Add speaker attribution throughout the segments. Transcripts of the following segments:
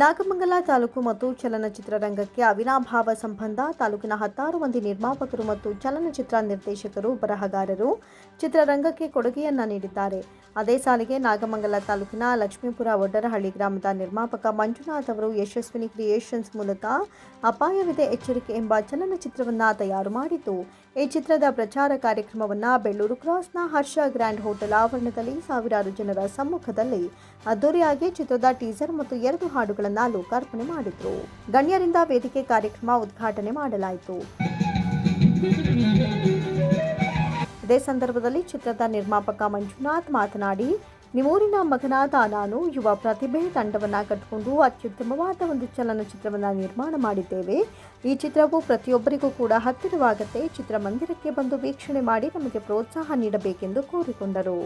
Speaker 1: ನಾಗಮಂಗಲ ತಾಲೂಕು ಮತ್ತು ಚಲನಚಿತ್ರರಂಗಕ್ಕೆ ಅವಿನಾಭಾವ ಸಂಬಂಧ ತಾಲೂಕಿನ ಹತ್ತಾರು ಮಂದಿ ನಿರ್ಮಾಪಕರು ಮತ್ತು ಚಲನಚಿತ್ರ ನಿರ್ದೇಶಕರು ಬರಹಗಾರರು ಚಿತ್ರರಂಗಕ್ಕೆ ಕೊಡುಗೆಯನ್ನ ನೀಡಿದ್ದಾರೆ. ಅದೇ ಸಾಲಿಗೆ ನಾಗಮಂಗಲ ತಾಲೂಕಿನ ಲಕ್ಷ್ಮೀಪುರ ಒಡ್ಡರಹಳ್ಳಿ ಗ್ರಾಮದ ನಿರ್ಮಾಪಕ ಮಂಜುನಾಥ್ ಅವರು ಯಶಸ್ವಿನಿ ಕ್ರಿಯೇಷನ್ಸ್ ಮೂಲಕ ಅಪಾಯವಿದೆ ಎಚ್ಚರಿಕೆ ಎಂಬ ಚಲನಚಿತ್ರವನ್ನ ತಯಾರು ಮಾಡಿತು ಈ ಚಿತ್ರದ ಪ್ರಚಾರ ಕಾರ್ಯಕ್ರಮವನ್ನ ಬೆಳ್ಳೂರು ಕ್ರಾಸ್ನ ಹರ್ಷ ಗ್ರ್ಯಾಂಡ್ ಹೋಟೆಲ್ ಆವರಣದಲ್ಲಿ ಸಾವಿರಾರು ಜನರ ಸಮ್ಮುಖದಲ್ಲಿ ಅದ್ದೂರಿಯಾಗಿ ಚಿತ್ರದ ಟೀಸರ್ ಮತ್ತು ಎರಡು ಹಾಡುಗಳನ್ನು ಲೋಕಾರ್ಪಣೆ ಮಾಡಿದ್ರು. ಗಣ್ಯರಿಂದ ವೇದಿಕೆ ಕಾರ್ಯಕ್ರಮ ಉದ್ಘಾಟನೆ ಮಾಡಲಾಯಿತು. ಇದೇ ಸಂದರ್ಭದಲ್ಲಿ ಚಿತ್ರದ ನಿರ್ಮಾಪಕ ಮಂಜುನಾಥ್ ಮಾತನಾಡಿ, ನಿಮ್ಮೂರಿನ ಮಗನಾದ ನಾನು ಯುವ ಪ್ರತಿಭೆ ತಂಡವನ್ನು ಕಟ್ಟಿಕೊಂಡು ಅತ್ಯುತ್ತಮವಾದ ಒಂದು ಚಲನಚಿತ್ರವನ್ನ ನಿರ್ಮಾಣ ಮಾಡಿದ್ದೇವೆ. ಈ ಚಿತ್ರವು ಪ್ರತಿಯೊಬ್ಬರಿಗೂ ಕೂಡ ಹತ್ತಿರವಾಗುತ್ತೆ. ಚಿತ್ರಮಂದಿರಕ್ಕೆ ಬಂದು ವೀಕ್ಷಣೆ ಮಾಡಿ ನಮಗೆ ಪ್ರೋತ್ಸಾಹ ನೀಡಬೇಕೆಂದು ಕೋರಿಕೊಂಡರು.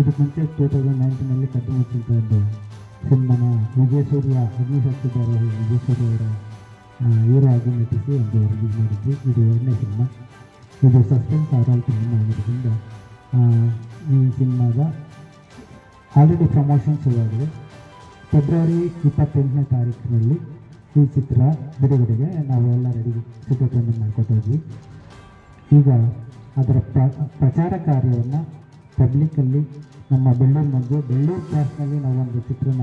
Speaker 2: ಇದು ಮುಂಚೆ ಟೂ ತೌಸಂಡ್ ಸಿನಿಮಾನ ವಿಜಯ ಸೂರ್ಯ ಅಗ್ನಿ ಸಾಕ್ಷಿದಾರ ವಿಜಯ ಸೂರ್ಯ ಅವರ ಹೀರೋ ಆಗಿ ನಟಿಸಿ ಒಂದು ರಿಲೀಸ್ ಮಾಡಿದ್ವಿ. ಇದು ಎರಡನೇ ಸಿನಿಮಾ. ಇದು ಸಸ್ಪೆನ್ಸ್ ಆಧಾರಿತ ಸಿನಿಮಾ ಆಗಿರೋದ್ರಿಂದ ಈ ಸಿನಿಮಾದ ಆಲ್ರೆಡಿ ಪ್ರಮೋಷನ್ ಶುರುವಾಗಿದೆ. ಫೆಬ್ರವರಿ ಇಪ್ಪತ್ತೆಂಟನೇ ತಾರೀಕಿನಲ್ಲಿ ಈ ಚಿತ್ರ ಬಿಡುಗಡೆಗೆ ನಾವು ಎಲ್ಲ ರೆಡಿ ಸಿದ್ಧತೆಯನ್ನು ಮಾಡ್ಕೊತಾ ಇದ್ವಿ. ಈಗ ಅದರ ಪ್ರ, ಪ್ರಚಾರ ಕಾರ್ಯವನ್ನು ಪಬ್ಲಿಕ್ಕಲ್ಲಿ ನಮ್ಮ ಬೆಳ್ಳೂರು ಮಧ್ಯೆ ಬೆಳ್ಳೂರು ಕ್ಲಾಸ್ನಲ್ಲಿ ನಾವೊಂದು ಚಿತ್ರನ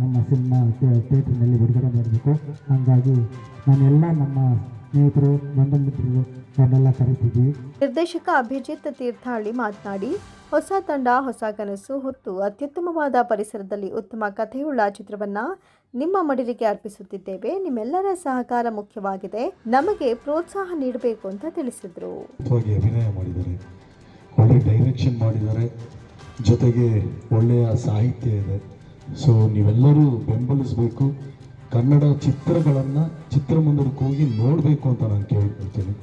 Speaker 2: ನಮ್ಮ ಸಿನಿಮಾ ಥಿಯೇಟ್ರ್ನಲ್ಲಿ ಬಿಡುಗಡೆ ಮಾಡಬೇಕು. ಹಾಗಾಗಿ ನಾನೆಲ್ಲ ನಮ್ಮ ಸ್ನೇಹಿತರು ಬಂಧು ಮಿತ್ರರು ಅವನ್ನೆಲ್ಲ ಕರಿತಿದ್ವಿ
Speaker 1: ನಿರ್ದೇಶಕ ಅಭಿಜಿತ್ ತೀರ್ಥಹಳ್ಳಿ ಮಾತನಾಡಿ ಹೊಸ ತಂಡ ಹೊಸ ಕನಸು ಹೊತ್ತು ಅತ್ಯುತ್ತಮವಾದ ಪರಿಸರದಲ್ಲಿ ಉತ್ತಮ ಕಥೆಯುಳ್ಳ ಚಿತ್ರವನ್ನ ನಿಮ್ಮ ಮಡಿಲಿಗೆ ಅರ್ಪಿಸುತ್ತಿದ್ದೇವೆ. ನಿಮ್ಮೆಲ್ಲರ ಸಹಕಾರ ಮುಖ್ಯವಾಗಿದೆ. ನಮಗೆ ಪ್ರೋತ್ಸಾಹ ನೀಡಬೇಕು ಅಂತ ತಿಳಿಸಿದರು.
Speaker 3: ಡೈರೆಕ್ಷನ್ ಮಾಡಿದ್ದಾರೆ. ಜೊತೆಗೆ ಒಳ್ಳೆಯ ಸಾಹಿತ್ಯ ಇದೆ. ಸೊ ನೀವೆಲ್ಲರೂ ಬೆಂಬಲಿಸಬೇಕು. ಕನ್ನಡ ಚಿತ್ರಗಳನ್ನು ಚಿತ್ರಮಂದಿರಕ್ಕೆ ಹೋಗಿ ನೋಡಬೇಕು ಅಂತ ನಾನು ಕೇಳ್ಕೊಳ್ತೀನಿ.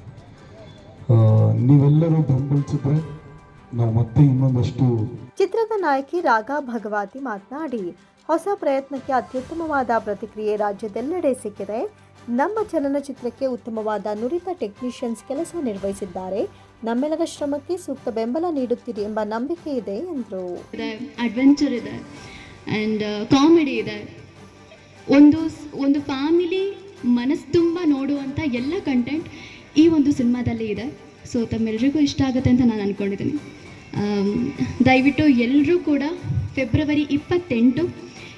Speaker 3: ನೀವೆಲ್ಲರೂ ಬೆಂಬಲಿಸಿದ್ರೆ ನಾವು ಮತ್ತೆ ಇನ್ನೊಂದಷ್ಟು
Speaker 1: ಚಿತ್ರದ ನಾಯಕಿ ರಾಗಾ ಭಗವತಿ ಮಾತನಾಡಿ ಹೊಸ ಪ್ರಯತ್ನಕ್ಕೆ ಅತ್ಯುತ್ತಮವಾದ ಪ್ರತಿಕ್ರಿಯೆ ರಾಜ್ಯದೆಲ್ಲೆಡೆ ಸಿಕ್ಕಿದೆ. ನಮ್ಮ ಚಲನಚಿತ್ರಕ್ಕೆ ಉತ್ತಮವಾದ ನುರಿತ ಟೆಕ್ನಿಷಿಯನ್ಸ್ ಕೆಲಸ ನಿರ್ವಹಿಸಿದ್ದಾರೆ. ನಮ್ಮೆಲ್ಲರ ಶ್ರಮಕ್ಕೆ ಸೂಕ್ತ ಬೆಂಬಲ ನೀಡುತ್ತೀರಿ ಎಂಬ ನಂಬಿಕೆ ಇದೆ ಎಂದರು.
Speaker 4: ಇದೆ ಅಡ್ವೆಂಚರ್ ಇದೆ ಆ್ಯಂಡ್ ಕಾಮಿಡಿ ಇದೆ. ಒಂದು ಸ್- ಒಂದು ಫ್ಯಾಮಿಲಿ ಮನಸ್ಸು ತುಂಬ ನೋಡುವಂಥ ಎಲ್ಲ ಕಂಟೆಂಟ್ ಈ ಒಂದು ಸಿನಿಮಾದಲ್ಲಿ ಇದೆ. ಸೊ ತಮ್ಮೆಲ್ಲರಿಗೂ ಇಷ್ಟ ಆಗುತ್ತೆ ಅಂತ ನಾನು ಅಂದ್ಕೊಂಡಿದ್ದೀನಿ ದಯವಿಟ್ಟು ಎಲ್ಲರೂ ಕೂಡ ಫೆಬ್ರವರಿ ಇಪ್ಪತ್ತೆಂಟು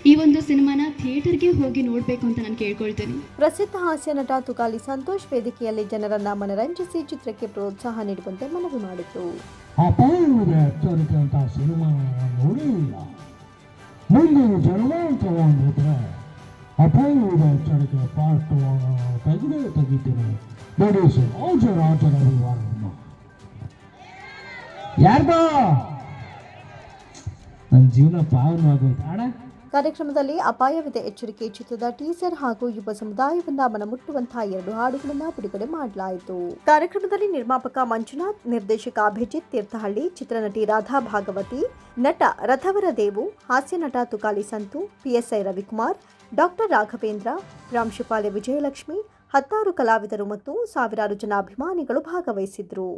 Speaker 4: ಈ ಒಂದು ಸಿನಿಮಾನ ಥಿಯೇಟರ್ಗೆ ಹೋಗಿ ನೋಡಬೇಕು ಅಂತ ನಾನು ಕೇಳ್ಕೊಳ್ತೀನಿ.
Speaker 1: ಪ್ರಸಿದ್ಧ ಹಾಸ್ಯ ನಟ ತುಕಾಲಿ ಸಂತೋಷ್ ವೇದಿಕೆಯಲ್ಲಿ ಜನರನ್ನ ಮನರಂಜಿಸಿ ಚಿತ್ರಕ್ಕೆ ಪ್ರೋತ್ಸಾಹ ನೀಡುವಂತೆ ಮನವಿ ಮಾಡಿದರು.
Speaker 2: ಅಪಾಯವಿದೆ ಎಚ್ಚರಿಕೆ ಅಂತ ಸಿನಿಮಾ ನೋಡಿಲ್ಲ. ಇಲ್ಲ ಮುಂದಿನ ಜನ್ಮ ಅಂತ ಒಂದಿದ್ರೆ ಅಪಾಯವಿದೆ ಎಚ್ಚರಿಕೆ ಪಾರ್ಟ್ ತೆಗೆದೇ ತೆಗಿತೀನಿ ಯಾರ್ದೋ? ನನ್ನ ಜೀವನ ಅಣ್ಣ?
Speaker 1: ಕಾರ್ಯಕ್ರಮದಲ್ಲಿ ಅಪಾಯವಿದೆ ಎಚ್ಚರಿಕೆ ಚಿತ್ರದ ಟೀಸರ್ ಹಾಗೂ ಯುವ ಸಮುದಾಯವನ್ನ ಮನಮುಟ್ಟುವಂತಹ ಎರಡು ಹಾಡುಗಳನ್ನು ಬಿಡುಗಡೆ ಮಾಡಲಾಯಿತು. ಕಾರ್ಯಕ್ರಮದಲ್ಲಿ ನಿರ್ಮಾಪಕ ಮಂಜುನಾಥ್ ನಿರ್ದೇಶಕ ಅಭಿಜಿತ್ ತೀರ್ಥಹಳ್ಳಿ ಚಿತ್ರನಟಿ ರಾಧಾ ಭಾಗವತಿ ನಟ ರಥವರ ದೇವು ಹಾಸ್ಯ ನಟ ತುಕಾಲಿ ಸಂತು ಪಿಎಸ್ಐ ರವಿಕುಮಾರ್ ಡಾಕ್ಟರ್ ರಾಘವೇಂದ್ರ ಪ್ರಾಂಶುಪಾಲೆ ವಿಜಯಲಕ್ಷ್ಮಿ ಹತ್ತಾರು ಕಲಾವಿದರು ಮತ್ತು ಸಾವಿರಾರು ಜನ ಅಭಿಮಾನಿಗಳು ಭಾಗವಹಿಸಿದ್ರು.